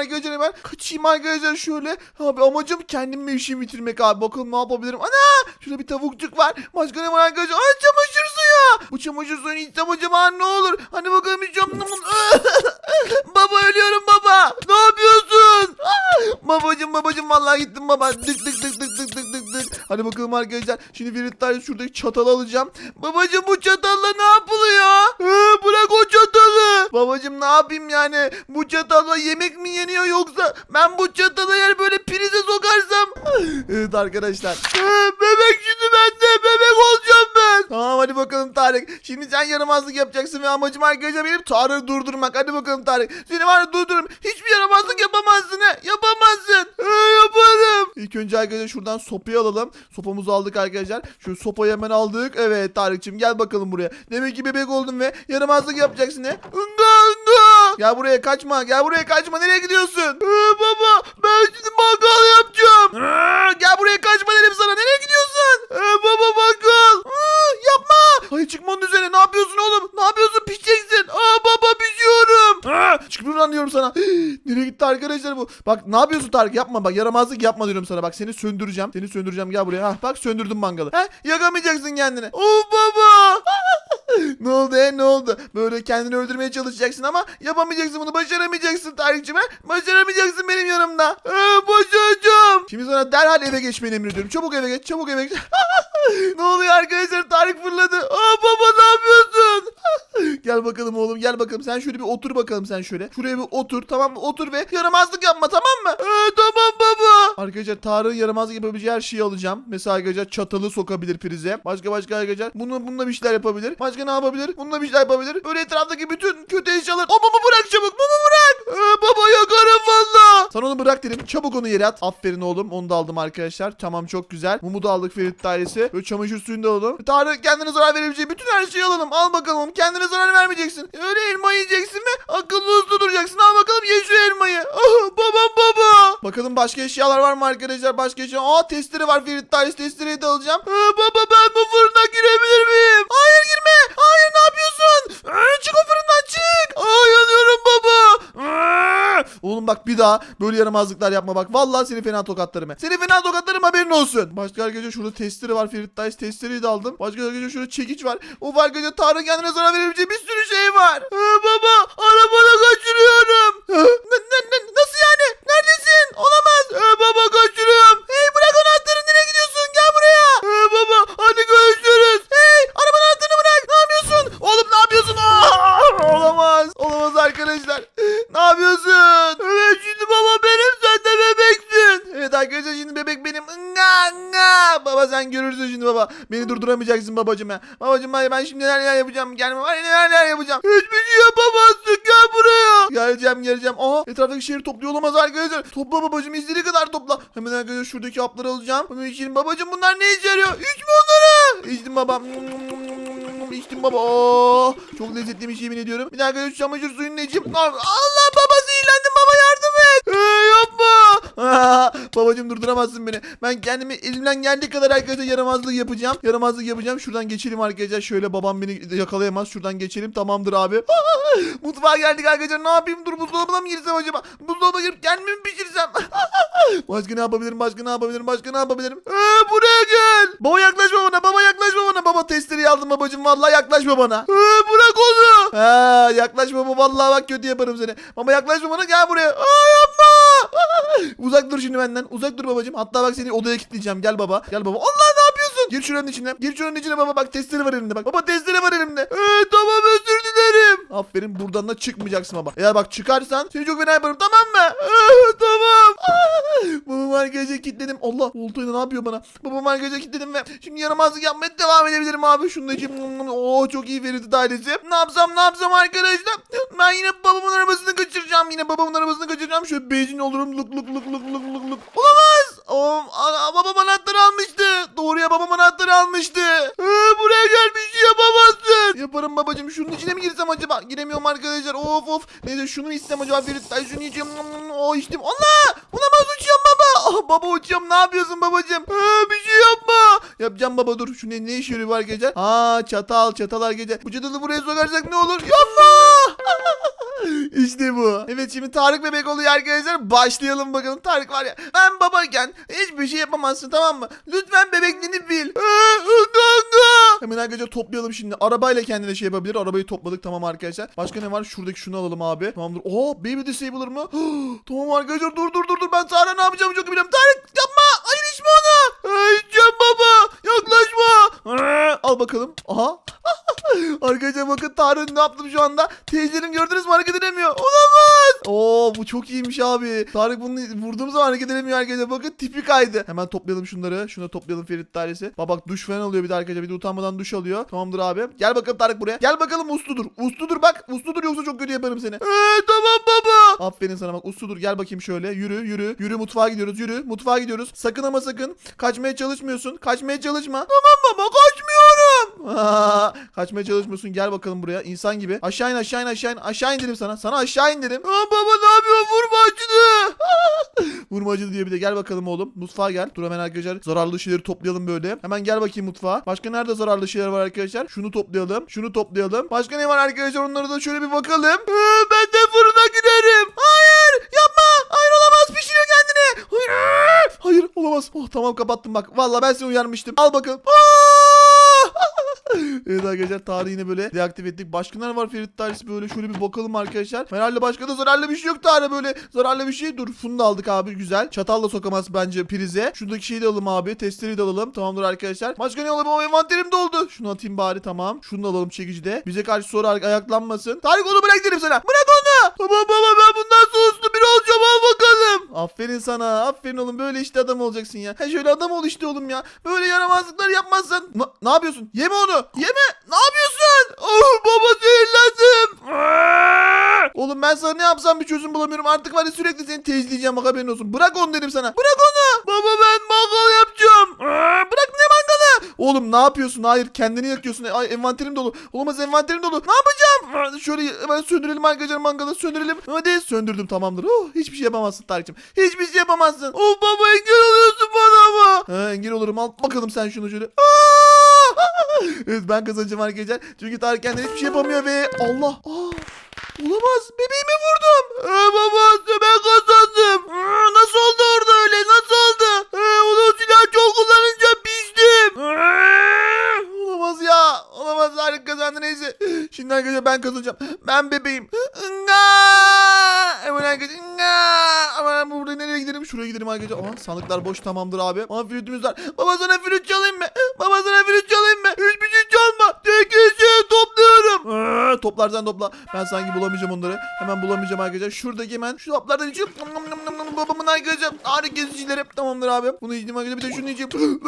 arkadaşlar hemen. Kaçayım arkadaşlar şöyle. Abi amacım kendim mevşimi bitirmek abi. Bakalım ne yapabilirim. Ana! Şurada bir tavukçuk var. Başka ne var arkadaşlar? Ay çamaşır. Bu çamaşır suyunu içsem acaba ne olur? Hani bakalım içeceğim. baba ölüyorum baba. Ne yapıyorsun? babacım babacım vallahi gittim baba. Dık dık dık dık dık dık dık dık. Hadi bakalım arkadaşlar. Şimdi Ferit şuradaki çatalı alacağım. Babacım bu çatalla ne yapılıyor? Ee, bırak o çatalı. Babacım ne yapayım yani? Bu çatalla yemek mi yeniyor yoksa ben bu çatalı yer böyle prize sokarsam? evet arkadaşlar. Bebek şimdi bende. Bebek olacağım ben. Tamam hadi bakalım Tarık. Şimdi sen yaramazlık yapacaksın ve amacım arkadaşlar benim Tarık'ı durdurmak. Hadi bakalım Tarık. Seni var ya durdururum. Hiçbir yaramazlık yapamazsın he. Yapamazsın. Ee, yaparım. İlk önce arkadaşlar şuradan sopayı alalım. Sopamızı aldık arkadaşlar. Şu sopayı hemen aldık. Evet Tarık'cığım gel bakalım buraya. Demek ki bebek oldun ve yaramazlık yapacaksın he. Inga ınga. Gel buraya kaçma. Gel buraya kaçma. Nereye gidiyorsun? Ee, baba ben şimdi mangal yapacağım. Ee, gel buraya kaçma dedim sana. Nereye gidiyorsun? Ee, baba mangal. Ee, yapma. Hayır çıkma onun üzerine. Ne yapıyorsun oğlum? Ne yapıyorsun? Pişeceksin. Aa baba pişiyorum. Ee, çık buradan diyorum sana. Nereye gitti arkadaşlar bu? Bak ne yapıyorsun Tarık? Yapma bak. Yaramazlık yapma diyorum sana. Bak seni söndüreceğim. Seni söndüreceğim. Gel buraya. Hah, bak söndürdüm mangalı. Heh, yakamayacaksın kendini. Of baba. ne oldu he ne oldu? Böyle kendini öldürmeye çalışacaksın ama yapamayacaksın bunu başaramayacaksın Tarık'cığım he? Başaramayacaksın benim yanımda. Ee, başaracağım. Şimdi sana derhal eve geçmeni emrediyorum. Çabuk eve geç çabuk eve geç. ne oluyor arkadaşlar Tarık fırladı. Aa baba ne yapıyorsun? gel bakalım oğlum gel bakalım sen şöyle bir otur bakalım sen şöyle. Şuraya bir otur tamam mı? Otur ve yaramazlık yapma tamam mı? Ee, tamam baba. Arkadaşlar Tarık'ın yaramazlık yapabileceği her şeyi alacağım. Mesela arkadaşlar çatalı sokabilir prize. Başka başka arkadaşlar bunu bununla bir şeyler yapabilir. Başka ne yapabilir? Bununla bir şeyler yapabilir. Böyle etraftaki bütün kötü eşyalar. O mumu bırak çabuk mumu bırak. Ee, baba yakarım valla. Sen onu bırak dedim. Çabuk onu yere at. Aferin oğlum. Onu da aldım arkadaşlar. Tamam çok güzel. Mumu da aldık Ferit dairesi. Böyle çamaşır suyunu da alalım. Tarık kendine zarar verebileceği bütün her şeyi alalım. Al bakalım. Kendine zarar vermeyeceksin. Öyle elma yiyeceksin ve akıllı uslu duracaksın. Al bakalım ye şu elmayı. Ah, babam baba. Bakalım başka eşyalar var mı arkadaşlar? Başka eşya. Aa testere var Ferit dairesi. Testereyi de alacağım. Aa, baba ben bu fırına girebilir miyim? Hayır girme. Hayır ne yapıyorsun? Aa, çık o fırından çık. Aa yanıyorum baba. Aa! Oğlum bak bir daha böyle yaramazlıklar yapma bak. Vallahi seni fena tokatlarım. Seni fena tokatlarım haberin olsun. Başka arkadaşlar şurada testere var. Ferit Dice testereyi de aldım. Başka arkadaşlar şurada çekiç var. O arkadaşlar Tarık kendine zarar verebileceği bir sürü şey var. Aa, baba arabada kaçırıyorum. Ne- ne- ne- nasıl yani? Neredesin? Olamaz. Aa, baba kaçırıyorum. Hey bırak anahtarı nereye gidiyorsun? Gel buraya. Aa, baba hadi görüşürüz. Hey arabanın anahtarını bırak. Ne yapıyorsun? Oğlum ne yapıyorsun? Aa, olamaz. Olamaz arkadaşlar. Ne yapıyorsun? Evet şimdi baba benim sen de bebeksin. Evet arkadaşlar şimdi bebek benim. Nga, nga. Baba sen görürsün. Beni durduramayacaksın babacım ya. Babacım ben, şimdi neler neler yapacağım. Gelme var ya neler yapacağım. Hiçbir şey yapamazsın gel buraya. Geleceğim geleceğim. Aha etraftaki şehri topluyor olamaz arkadaşlar. Topla babacım istediği kadar topla. Hemen arkadaşlar şuradaki hapları alacağım. Bunu içelim babacım bunlar ne işe yarıyor? İçme onları. İçtim babam. İçtim baba. Oo, çok lezzetliymiş yemin ediyorum. Bir dakika şu çamaşır suyunu içeyim. Allah baba zehirlendim baba yardım et. Ee, yapma. Babacım durduramazsın beni. Ben kendimi elimden geldiği kadar arkadaşlar yaramazlık yapacağım. Yaramazlık yapacağım. Şuradan geçelim arkadaşlar. Şöyle babam beni yakalayamaz. Şuradan geçelim. Tamamdır abi. Mutfağa geldik arkadaşlar. Ne yapayım? Dur buzdolabına mı girsem acaba? Buzdolabına girip kendimi mi pişirsem? başka ne yapabilirim? Başka ne yapabilirim? Başka ne yapabilirim? Ee, buraya gel. Baba yaklaşma bana. Baba yaklaşma bana. Baba testereyi aldım babacım. Vallahi yaklaşma bana. Ee, bırak onu. Ha, yaklaşma baba. Vallahi bak kötü yaparım seni. Baba yaklaşma bana. Gel buraya. Aa, yapma. Uzak dur şimdi benden. Uzak dur babacım. Hatta bak seni odaya kilitleyeceğim. Gel baba. Gel baba. Allah ne yapıyorsun? Gir şuranın içine. Gir şuranın içine baba. Bak testere var elimde bak. Baba testere var elimde. Ee, tamam özür dilerim. Aferin buradan da çıkmayacaksın baba. Eğer bak çıkarsan seni çok fena yaparım tamam mı? Ah, tamam. Babamı arkadaşlar kilitledim. Allah oltayla ne yapıyor bana? Babamı arkadaşlar kilitledim ve şimdi yaramazlık yapmaya devam edebilirim abi. Şunu da içeyim. Oo çok iyi Ferit ailesi. Ne yapsam ne yapsam arkadaşlar? Ben yine babamın arabasını kaçıracağım. Yine babamın arabasını kaçıracağım. Şöyle benzin olurum. Luk luk luk luk luk luk luk. Olamaz. Oh, ana- babam anahtarı almıştı. Doğruya babam anahtarı almıştı. Ee, buraya gel bir şey yapamazsın. Yaparım babacım. Şunun içine mi girsem acaba? Giremiyorum arkadaşlar. Of of. Neyse şunu içsem acaba Ferit? Ay şunu içeyim. O içtim. Allah. Olamaz uçuyorum baba. Ah, baba uçuyorum. Ne yapıyorsun babacım? Ee, bir şey yapma. Yapacağım baba dur. Şu ne, ne işe yarıyor arkadaşlar? Aa çatal çatal arkadaşlar. Bu çatalı buraya sokarsak ne olur? Yapma. İşte bu. Evet şimdi Tarık bebek oluyor arkadaşlar. Başlayalım bakalım. Tarık var ya ben babayken hiçbir şey yapamazsın tamam mı? Lütfen bebekliğini bil. Ee. Hemen arkadaşlar toplayalım şimdi. Arabayla kendine şey yapabilir. Arabayı topladık tamam arkadaşlar. Başka ne var? Şuradaki şunu alalım abi. Tamamdır. Oo baby disabler mı? tamam arkadaşlar dur dur dur dur. Ben Tarık'a ne yapacağımı çok biliyorum. Tarık yapma. Hayır içme onu. Ay, baba. Yaklaşma. Ee, Al bakalım. Aha. Arkadaşlar bakın Tarık ne yaptım şu anda. Teyzelerim gördünüz mü hareket edemiyor. Olamaz. Oo bu çok iyiymiş abi. Tarık bunu vurduğum zaman hareket edemiyor arkadaşlar. Bakın tipi kaydı. Hemen toplayalım şunları. Şunu da toplayalım Ferit dairesi. Bak bak duş falan alıyor bir de arkadaşlar. Bir de utanmadan duş alıyor. Tamamdır abi. Gel bakalım Tarık buraya. Gel bakalım usludur. Usludur bak. Usludur yoksa çok kötü yaparım seni. Eee tamam baba. Aferin sana bak usludur. Gel bakayım şöyle. Yürü yürü. Yürü mutfağa gidiyoruz. Yürü. Mutfağa gidiyoruz. Sakın ama sakın. Kaçmaya çalışmıyorsun. Kaçmaya çalışma. Tamam baba kaçmıyorum. Kaçmaya çalışmıyorsun. Gel bakalım buraya. İnsan gibi. Aşağı in aşağı in aşağı in. Aşağı in dedim sana. Sana aşağı in dedim. Aa, baba ne yapıyorsun? Vurma acıdı. Vurma acıdı diye bir de gel bakalım oğlum. Mutfağa gel. Dur hemen arkadaşlar. Zararlı şeyleri toplayalım böyle. Hemen gel bakayım mutfağa. Başka nerede zararlı şeyler var arkadaşlar? Şunu toplayalım. Şunu toplayalım. Başka ne var arkadaşlar? Onları da şöyle bir bakalım. Ee, ben de fırına giderim. Hayır. Yapma. Hayır olamaz. Pişiriyor kendini. Hayır. Hayır olamaz. Oh tamam kapattım bak. Vallahi ben seni uyarmıştım. Al bakalım. Aa! evet arkadaşlar tarihi yine böyle deaktif ettik. Başka ne var Ferit Tarihsi böyle şöyle bir bakalım arkadaşlar. Herhalde başka da zararlı bir şey yok Tarih böyle zararlı bir şey. Dur şunu da aldık abi güzel. Çatalla sokamaz bence prize. Şuradaki şeyi de alalım abi. Testleri de alalım. Tamamdır arkadaşlar. Başka ne alalım ama envanterim doldu. Şunu atayım bari tamam. Şunu da alalım çekici de. Bize karşı soru ay- ayaklanmasın. Tarık onu bırak dedim sana. Bırak onu. Tamam baba ben bundan sonra uslu biri olacağım al bakalım. Aferin sana. Aferin oğlum böyle işte adam olacaksın ya. He şöyle adam ol işte oğlum ya. Böyle yaramazlıklar yapmazsan. Ne yapıyorsun? Yeme onu. Yeme. Ne yapıyorsun? Oh baba zehirlendim. Oğlum ben sana ne yapsam bir çözüm bulamıyorum. Artık var ya sürekli seni tezleyeceğim bak haberin olsun. Bırak onu dedim sana. Bırak onu. Baba ben mangal yapacağım. Bırak ne mangalı? Oğlum ne yapıyorsun? Hayır kendini yakıyorsun. Ay envanterim dolu. Olamaz envanterim dolu. Ne yapacağım? Şöyle hemen söndürelim arkadaşlar mangalı söndürelim. Hadi söndürdüm tamamdır. Oh, hiçbir şey yapamazsın Tarık'cığım. Hiçbir şey yapamazsın. Oh baba engel oluyorsun bana ama. Ha, engel olurum. Al bakalım sen şunu şöyle. Aa! Evet ben kazanacağım arkadaşlar. Çünkü Tarık kendine hiçbir şey yapamıyor ve Allah. Aa, olamaz. Bebeğimi vurdum. Ee, baba ben kazandım. Ee, nasıl oldu orada öyle? Nasıl oldu? Ee, onu silah çok kullanınca piştim. Ee, olamaz ya. Olamaz Tarık kazandı neyse. Şimdi arkadaşlar ben kazanacağım. Ben bebeğim. Nga! Hemen arkadaşlar. Nga! Ama ben burada nereye gidelim? Şuraya gidelim arkadaşlar. Aha sandıklar boş tamamdır abi. Ama flütümüz var. Baba sana flüt çalayım mı? Baba sana flüt çalayım mı? Hiçbir şey çalma. Tek şey topluyorum. Aa, toplarsan topla. Ben sanki bulamayacağım onları. Hemen bulamayacağım arkadaşlar. Şuradaki hemen şu toplardan içeyim. Babamın arkadaşlar. Harika gezicilerim. Tamamdır abi. Bunu içtim arkadaşlar. Bir de şunu içeyim.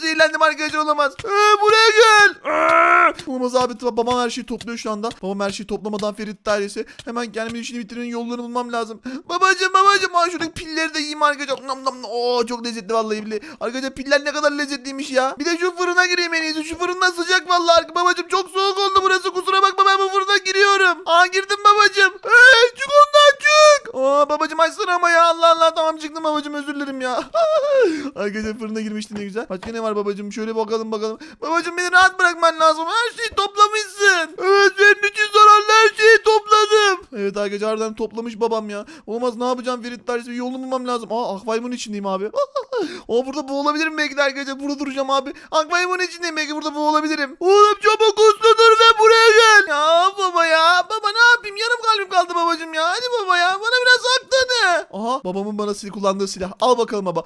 Zehirlendim arkadaşlar olamaz. Ee, buraya gel. Aa! Olamaz abi. Babam her şeyi topluyor şu anda. Babam her şeyi toplamadan Ferit dairesi. Hemen kendime işini bitirmenin yollarını bulmam lazım. Babacım babacım. Aa, şuradaki pilleri de yiyeyim arkadaşlar. Nam nam. Oo çok lezzetli vallahi billahi. Arkadaşlar piller ne kadar lezzetliymiş ya. Bir de şu fırına gireyim en iyisi. Şu fırından sıcak vallahi. Babacım çok soğuk oldu burası. Kusura bakma ben bu fırına giriyorum. Aa girdim babacım. Hey çık ondan çık. Aa babacım açsana ama ya. Allah Allah tamam çıktım babacım özür dilerim ya. Arkadaşlar fırına girmişti ne güzel. Başka ne var babacım? Şöyle bakalım bakalım. Babacım beni rahat bırakman lazım. Her şeyi toplamışsın. Evet senin için zararlı her şeyi topladım. Evet arkadaşlar harbiden toplamış babam ya. Olmaz ne yapacağım Ferit Tarihsi bir yolunu bulmam lazım. Aa akvaryumun içindeyim abi. Aa burada boğulabilirim belki de arkadaşlar. Burada duracağım abi. Akvaryumun içindeyim belki burada boğulabilirim. Oğlum çabuk usludur ve buraya gel. Ya baba ya. Baba ne yapayım? Yarım kalbim kaldı babacım ya. Hadi baba ya. Bana biraz hak tanı. Aha babamın bana sil kullandığı silah. Al bakalım baba. Aa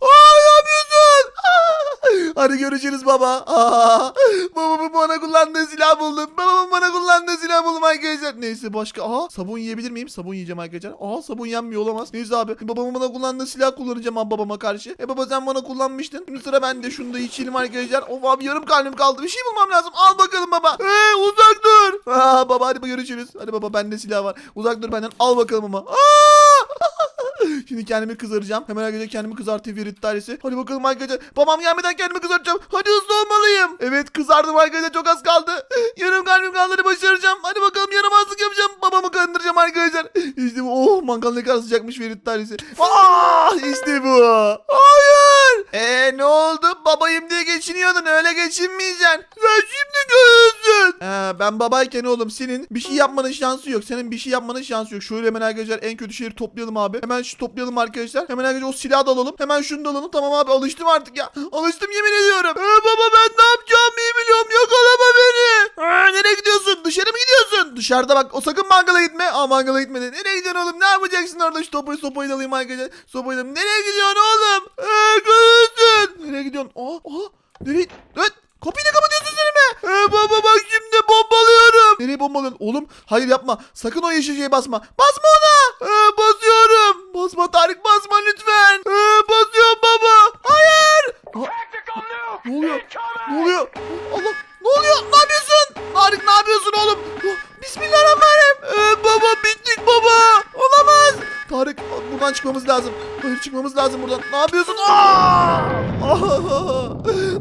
ne yapıyorsun? Hadi görüşürüz baba. Aa, babamın bana kullandığı silah buldum. Babamın bana kullandığı silah buldum arkadaşlar. Neyse başka. Aha sabun yiyebilir miyim? Sabun yiyeceğim arkadaşlar. Aha sabun yenmiyor olamaz. Neyse abi. Babamın bana kullandığı silah kullanacağım abi babama karşı. E baba sen bana kullanmıştın. Şimdi sıra bende. Şunu da içelim arkadaşlar. Of abi yarım kalbim kaldı. Bir şey bulmam lazım. Al bakalım baba. Hey uzak dur. Aa, baba hadi görüşürüz. Hadi baba bende silah var. Uzak dur benden. Al bakalım ama. Aa! Şimdi kendimi kızaracağım. Hemen arkadaşlar kendimi kızartayım Ferit dairesi. Hadi bakalım arkadaşlar. Babam gelmeden kendimi kızartacağım. Hadi hızlı olmalıyım. Evet kızardım arkadaşlar çok az kaldı. Yarım kalbim kaldı başaracağım. Hadi bakalım yaramazlık yapacağım. Babamı kandıracağım arkadaşlar. İşte bu. Oh mangal ne kadar sıcakmış Ferit dairesi. Aa, işte bu. Hayır. Eee ne oldu? Babayım diye geçiniyordun. Öyle geçinmeyeceksin. Sen şimdi görürsün. Ee, ben babayken oğlum senin bir şey yapmanın şansı yok. Senin bir şey yapmanın şansı yok. Şöyle hemen arkadaşlar en kötü şeyleri toplayalım abi. Hemen şu toplayalım arkadaşlar. Hemen arkadaşlar o silahı da alalım. Hemen şunu da alalım. Tamam abi alıştım artık ya. Alıştım yemin ediyorum. Ee, baba ben ne yapacağımı iyi biliyorum. Yakalama beni. Aa, nereye gidiyorsun? Dışarı mı gidiyorsun? Dışarıda bak. O sakın mangala gitme. Aa mangala gitme de. Nereye gidiyorsun oğlum? Ne yapacaksın orada? Şu sopayı sopayı da alayım arkadaşlar. Sopayı da. Nereye gidiyorsun oğlum? Ee, görürsün. Nereye gidiyorsun? Aa, aa. Nereye? Evet. Kapıyı da kapatıyorsun sen mi? Ee, baba bak şimdi bombalıyorum. Nereye bombalıyorsun? Oğlum hayır yapma. Sakın o yeşil şeye basma. Basma ona. Ee, basıyorum. Basma Tarık basma lütfen. Ee, basıyorum baba. Hayır. Nuke! ne oluyor? Ne oluyor? Allah ne oluyor? Ne yapıyorsun? Tarık ne yapıyorsun oğlum? Bismillahirrahmanirrahim. Ee, baba bittik baba. Buradan çıkmamız lazım. Hayır çıkmamız lazım buradan. Ne yapıyorsun? Aa!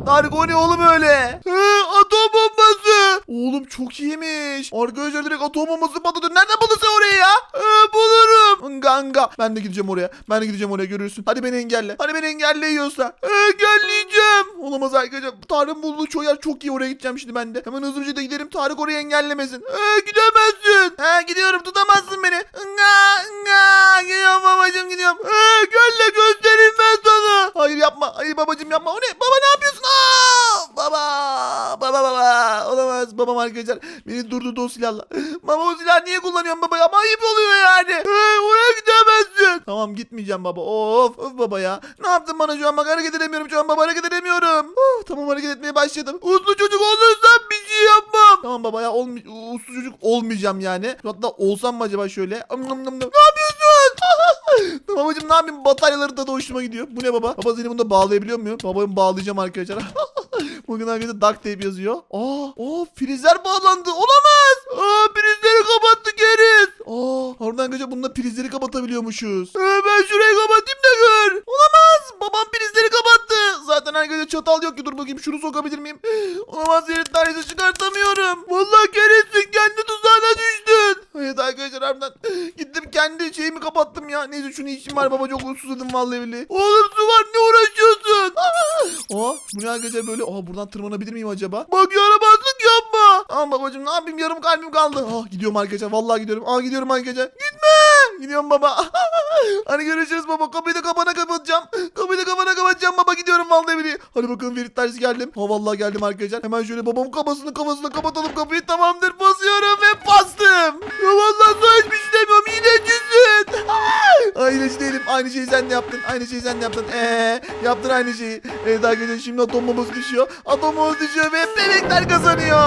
Tarık o ne oğlum öyle? Ee, atom bombası. Oğlum çok iyiymiş. Arkadaşlar direkt atom bombası patladı. Nereden buldun sen orayı ya? Ee, bulurum. Ganga. Ben de gideceğim oraya. Ben de gideceğim oraya görürsün. Hadi beni engelle. Hadi beni engelle yiyorsa. Ee, engelleyeceğim. Olamaz arkadaşlar. Tarık'ın bulduğu çoğu yer çok iyi. Oraya gideceğim şimdi ben de. Hemen hızlıca da giderim. Tarık orayı engellemesin. Ee, gidemezsin. He gidiyorum. Tutamazsın beni. Nga, nga. Gidiyorum babacım gidiyorum. Ee, gelle göstereyim ben sana. Hayır yapma. Hayır babacım yapma. O ne? Baba ne yapıyorsun? Aa! Baba. Baba baba. Olamaz. Babam arkadaşlar beni durdurdu o silahla. Baba o silah niye kullanıyorsun baba? Ama ayıp oluyor yani. Hey, oraya gidemezsin. Tamam gitmeyeceğim baba. Of of baba ya. Ne yaptın bana şu an? Bak hareket edemiyorum şu an baba hareket edemiyorum. Tamam hareket etmeye başladım. Uslu çocuk olursam bir şey yapmam. Tamam baba ya olmay uslu çocuk olmayacağım yani. Hatta olsam mı acaba şöyle? Am, nam, nam. Ne yapıyorsun? tamam babacım ne yapayım? Bataryaları da hoşuma gidiyor. Bu ne baba? Baba seni bunda bağlayabiliyor muyum? Babamı bağlayacağım arkadaşlar. Bugün arkadaşlar duct tape yazıyor. Aa, aa prizler bağlandı. Olamaz. Aa prizleri kapattı keriz. Aa harbiden arkadaşlar bunda prizleri kapatabiliyormuşuz. Ee, ben şurayı kapatayım da gör. Olamaz. Babam prizleri kapattı. Zaten arkadaşlar çatal yok ki. Dur bakayım şunu sokabilir miyim? Olamaz yeri tanesi çıkartamıyorum. Vallahi kerizsin kendi tuzağına düştün. Evet arkadaşlar harbiden gittim kendi şeyimi kapattım ya. Neyse şunu içeyim var baba çok susadım vallahi billahi. Oğlum su var ne uğraşıyorsun? Aa bu ne arkadaşlar böyle? Aa buradan tırmanabilir miyim acaba? Bak yaramazlık yapma. Tamam babacığım ne yapayım yarım kalbim kaldı. Ah gidiyorum arkadaşlar vallahi gidiyorum. Aa gidiyorum arkadaşlar. Gitme. Gidiyorum baba. Hadi görüşürüz baba. Kapıyı da kapana kapatacağım. Kapıyı da kapana kapatacağım baba. Gidiyorum vallahi billahi. Hadi bakalım Ferit Tersi geldim. Ha vallahi geldim arkadaşlar. Hemen şöyle babamın kafasını kafasına kapatalım kapıyı. Tamamdır basıyorum ve bastım. Ya vallahi hiçbir şey demiyorum. İğnecisin. Ay ilacı değilim. Aynı şeyi sen de yaptın. Aynı şeyi sen de yaptın. Eee yaptın aynı şeyi. Evet arkadaşlar şimdi atom bombası düşüyor. Atom bombası düşüyor ve bebekler kazanıyor.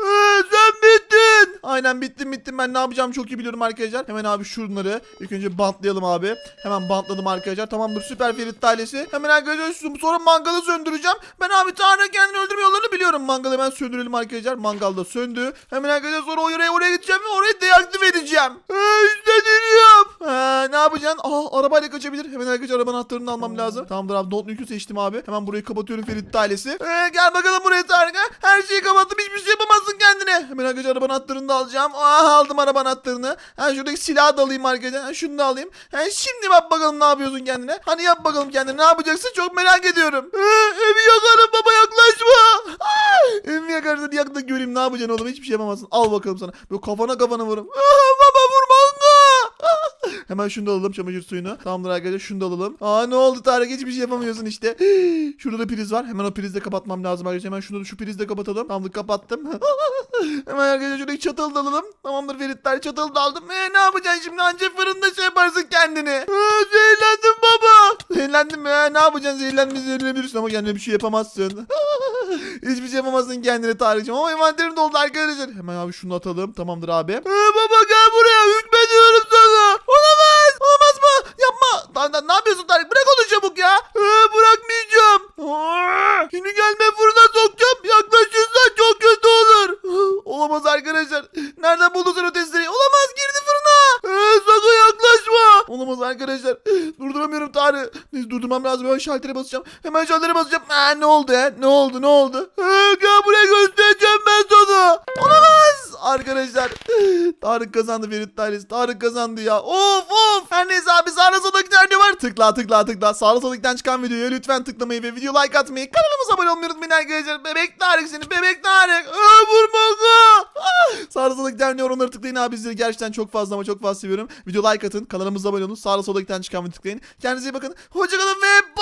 Ee, sen bittin. Aynen bittim bittim. Ben ne yapacağım çok iyi biliyorum arkadaşlar. Hemen abi şunları ilk önce bantlayalım abi. Hemen bantladım arkadaşlar. Tamamdır süper Ferit ailesi. Hemen arkadaşlar sonra mangalı söndüreceğim. Ben abi Tanrı kendini öldürme yollarını biliyorum. Mangalı hemen söndürelim arkadaşlar. Mangal da söndü. Hemen arkadaşlar sonra oraya oraya gideceğim ve orayı deaktive edeceğim. Ee, istediğim. Ee, ne yapacaksın? Aa arabayla kaçabilir. Hemen arkadaşlar arabanın anahtarını almam lazım. Tamamdır abi. Don't Nuke'ü seçtim abi. Hemen burayı kapatıyorum Ferit ailesi. Ee, gel bakalım buraya Tarık. Her şeyi kapattım. Hiçbir şey yapamazsın kendine. Hemen arkadaşlar arabanın anahtarını da alacağım. Aa, aldım araba anahtarını. Ha, şuradaki silahı da alayım arkadaşlar. Ha, şunu da alayım. Ha, şimdi bak bakalım ne yapıyorsun kendine. Hani yap bakalım kendine. Ne yapacaksın? Çok merak ediyorum. Ee, evi yakarım baba yaklaşma. Aa, evimi yakarsın yak da göreyim ne yapacaksın oğlum. Hiçbir şey yapamazsın. Al bakalım sana. Böyle kafana kafana vururum. Aa, Aa, Hemen şunu da alalım çamaşır suyunu. Tamamdır arkadaşlar şunu da alalım. Aa ne oldu Tarık hiçbir şey yapamıyorsun işte. Şurada da priz var. Hemen o prizi de kapatmam lazım arkadaşlar. Hemen şunu şu prizi de kapatalım. Tamamdır kapattım. Hemen arkadaşlar şuradaki çatalı da alalım. Tamamdır Feritler çatalı da aldım. Ee, ne yapacaksın şimdi? Anca fırında şey yaparsın kendini. Aa, zehirlendim baba. zehirlendim ya. Ne yapacaksın zehirlenme zehirlenebilirsin ama kendine bir şey yapamazsın. Hiçbir şey yapamazsın kendine Tarık'cığım. Ama envanterim doldu arkadaşlar. Hemen abi şunu atalım. Tamamdır abi. Ee, baba gel buraya. Hükmediyorum sana. Olamaz. Olamaz mı? Yapma. Lan, lan, ne yapıyorsun Tarık? Bırak onu çabuk ya. Ee, bırakmayacağım. Aa, Şimdi gelme fırına sokacağım. Yaklaşırsan çok kötü olur. Olamaz arkadaşlar. Nereden buldun sen o testereyi? Olamaz girdi fırına. Ee, sakın yaklaşma. Olamaz arkadaşlar. Durduramıyorum Tarık. Neyse durdurmam lazım. Hemen şaltere basacağım. Hemen şaltere basacağım. Aa, ne oldu ya? Ne oldu? Ne oldu? Ee, gel buraya göstereceğim ben sana. Olamaz. Arkadaşlar. Tarık kazandı Ferit Dairesi. Tarık kazandı ya. Of of. Her neyse abi sağda solda nerede var? Tıkla tıkla tıkla. Sağda soldakinden çıkan videoya lütfen tıklamayı ve video like atmayı. Kanalımıza abone olmayı unutmayın arkadaşlar. Bebek Tarık seni. Bebek Tarık. Aa, vurma aga. Ah, Sağda solda giden ne onları tıklayın abi. Sizleri gerçekten çok fazla ama çok fazla seviyorum. Video like atın. Kanalımıza abone olun. Sağda solda giden çıkan videoyu tıklayın. Kendinize iyi bakın. Hoşçakalın ve